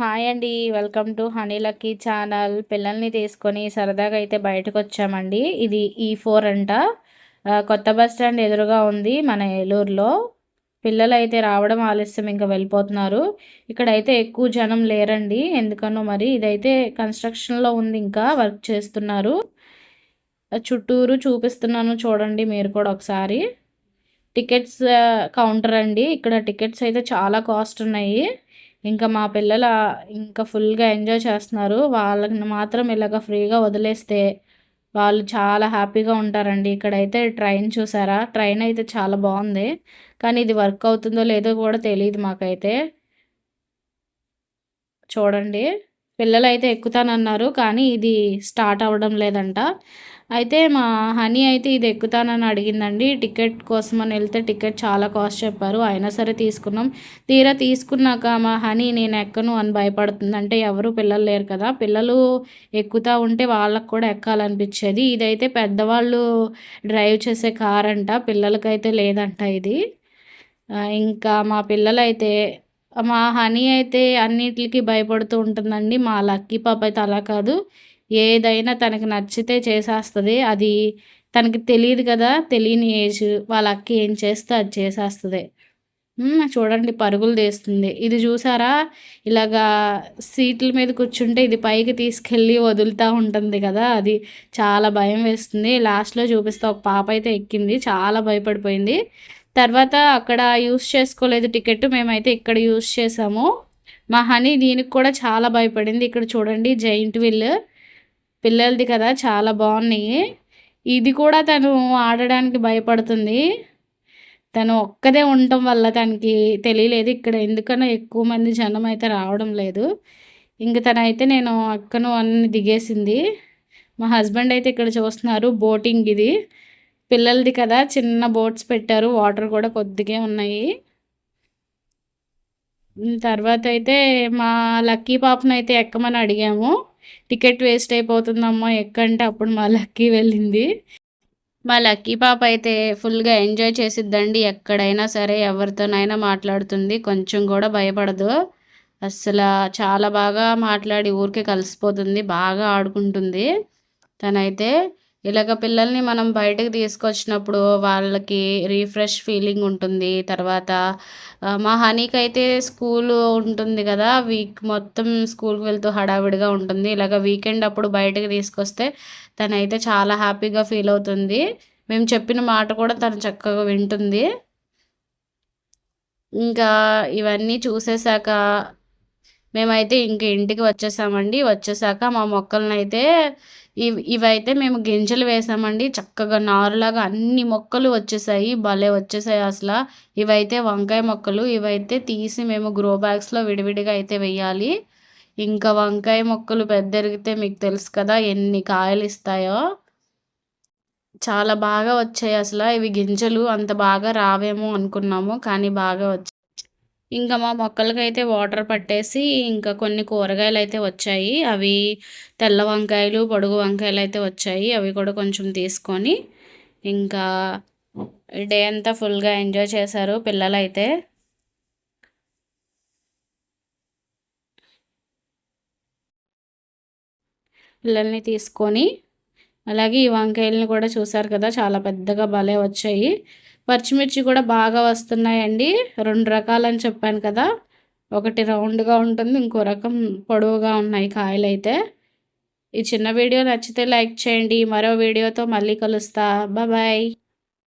Hi అండి. Welcome to honey lucky channel. పిల్లల్ని తీసుకొని సరదాగా అయితే బయటకు వచ్చామండి ఇది ఈ ఫోర్ అంట. కొత్త బస్ స్టాండ్ ఎదురుగా ఉంది మన ఏలూరులో. పిల్లలు అయితే రావడం ఆలస్యం ఇంకా వెళ్ళిపోతున్నారు. ఇక్కడైతే ఎక్కువ జనం లేరండి. ఎందుకనో మరి ఇదైతే కన్స్ట్రక్షన్లో ఉంది ఇంకా వర్క్ చేస్తున్నారు. చుట్టూరు చూపిస్తున్నాను చూడండి మీరు కూడా ఒకసారి. టికెట్స్ కౌంటర్ అండి. ఇక్కడ టికెట్స్ అయితే చాలా కాస్ట్ ఉన్నాయి. ఇంకా మా పిల్లలు ఇంకా ఫుల్గా ఎంజాయ్ చేస్తున్నారు. వాళ్ళని మాత్రం ఇలాగ ఫ్రీగా వదిలేస్తే వాళ్ళు చాలా హ్యాపీగా ఉంటారండి. ఇక్కడైతే ట్రైన్ చూసారా? ట్రైన్ అయితే చాలా బాగుంది. కానీ ఇది వర్క్ అవుతుందో లేదో కూడా తెలియదు మాకైతే. చూడండి. పిల్లలు అయితే ఎక్కుతానన్నారు. కానీ ఇది స్టార్ట్ అవ్వడం లేదంట. అయితే మా హనీ అయితే ఇది ఎక్కుతానని అడిగిందండి. టికెట్ కోసం అని వెళ్తే టికెట్ చాలా కాస్ట్ చెప్పారు. అయినా సరే తీసుకున్నాం. తీరా తీసుకున్నాక మా హనీ నేను ఎక్కను అని భయపడుతుంది. అంటే ఎవరు పిల్లలు లేరు కదా. పిల్లలు ఎక్కుతూ ఉంటే వాళ్ళకు కూడా ఎక్కాలనిపించేది. ఇదైతే పెద్దవాళ్ళు డ్రైవ్ చేసే కార్ అంట పిల్లలకైతే లేదంట ఇది. ఇంకా మా పిల్లలైతే మా హనీ అయితే అన్నిటికి భయపడుతూ ఉంటుందండి. మా లక్కీ పాప అయితే అలా కాదు. ఏదైనా తనకి నచ్చితే చేసేస్తుంది. అది తనకి తెలియదు కదా తెలియని ఏజ్ వాళ్ళ అక్క ఏం చేస్తే అది చేసేస్తుంది. చూడండి పరుగులు తీస్తుంది. ఇది చూసారా? ఇలాగా సీట్ల మీద కూర్చుంటే ఇది పైకి తీసుకెళ్ళి వదులుతూ ఉంటుంది కదా అది చాలా భయం వేస్తుంది. లాస్ట్లో చూపిస్తే ఒక పాప అయితే ఎక్కింది చాలా భయపడిపోయింది. తర్వాత అక్కడ యూస్ చేసుకోలేదు టికెట్ మేమైతే ఇక్కడ యూస్ చేసాము. మా హనీ దీనికి కూడా చాలా భయపడింది. ఇక్కడ చూడండి జైంట్ విల్. పిల్లలది కదా చాలా బాగున్నాయి. ఇది కూడా తను ఆడడానికి భయపడుతుంది. తను ఒక్కదే ఉండటం వల్ల తనకి తెలియలేదు ఇక్కడ. ఎందుకనో ఎక్కువ మంది జనం అయితే రావడం లేదు. ఇంక తనైతే నేను అక్కను అన్ని దిగేసింది. మా హస్బెండ్ అయితే ఇక్కడ చూస్తున్నారు బోటింగ్ ఇది. పిల్లలది కదా చిన్న బోట్స్ పెట్టారు. వాటర్ కూడా కొద్దిగా ఉన్నాయి. తర్వాత అయితే మా లక్కీ పాపను అయితే ఎక్కమని అడిగాము. టికెట్ వేస్ట్ అయిపోతుందమ్మా ఎక్కంటే అప్పుడు మా లక్కీ వెళ్ళింది. మా లక్కీ పాప అయితే ఫుల్గా ఎంజాయ్ చేసిద్దండి ఎక్కడైనా సరే ఎవరితోనైనా మాట్లాడుతుంది కొంచెం కూడా భయపడదు. అసలు చాలా బాగా మాట్లాడి ఊరికే కలిసిపోతుంది బాగా ఆడుకుంటుంది తనైతే. ఇలాగ పిల్లల్ని మనం బయటకు తీసుకొచ్చినప్పుడు వాళ్ళకి రీఫ్రెష్ ఫీలింగ్ ఉంటుంది. తర్వాత మా హనీకి అయితే స్కూల్ ఉంటుంది కదా వీక్ మొత్తం స్కూల్కి వెళ్తూ హడావిడిగా ఉంటుంది. ఇలాగ వీకెండ్ అప్పుడు బయటకు తీసుకొస్తే తనైతే చాలా హ్యాపీగా ఫీల్ అవుతుంది. మేము చెప్పిన మాట కూడా తను చక్కగా వింటుంది. ఇంకా ఇవన్నీ చూసేసాక మేమైతే ఇంక ఇంటికి వచ్చేసామండి. వచ్చేసాక మా మొక్కలను అయితే ఇవి ఇవైతే మేము గింజలు వేసామండి. చక్కగా నారులాగా అన్ని మొక్కలు వచ్చేసాయి. భలే వచ్చేసాయి అసలు. ఇవైతే వంకాయ మొక్కలు. ఇవైతే తీసి మేము గ్రో బ్యాగ్స్లో విడివిడిగా అయితే వెయ్యాలి ఇంకా వంకాయ మొక్కలు పెద్దరిగితే మీకు తెలుసు కదా ఎన్ని కాయలు ఇస్తాయో. చాలా బాగా వచ్చాయి అసలు. ఇవి గింజలు అంత బాగా రావేమో అనుకున్నాము. కానీ బాగా వచ్చాయి. ఇంకా మా మొక్కలకి అయితే వాటర్ పట్టేసి ఇంకా కొన్ని కూరగాయలు అయితే వచ్చాయి. అవి తెల్ల వంకాయలు పొడుగు వంకాయలు అయితే వచ్చాయి. అవి కూడా కొంచెం తీసుకొని ఇంకా డే అంతా ఫుల్గా ఎంజాయ్ చేశారు పిల్లలైతే. పిల్లల్ని తీసుకొని అలాగే ఈ వంకాయలని కూడా చూసారు కదా చాలా పెద్దగా భలే వచ్చాయి. పచ్చిమిర్చి కూడా బాగా వస్తున్నాయండి. రెండు రకాలని చెప్పాను కదా. ఒకటి రౌండ్గా ఉంటుంది ఇంకో రకం పొడవుగా ఉన్నాయి కాయలు అయితే ఈ చిన్న వీడియో నచ్చితే లైక్ చేయండి. మరో వీడియోతో మళ్ళీ కలుస్తా. బాయ్.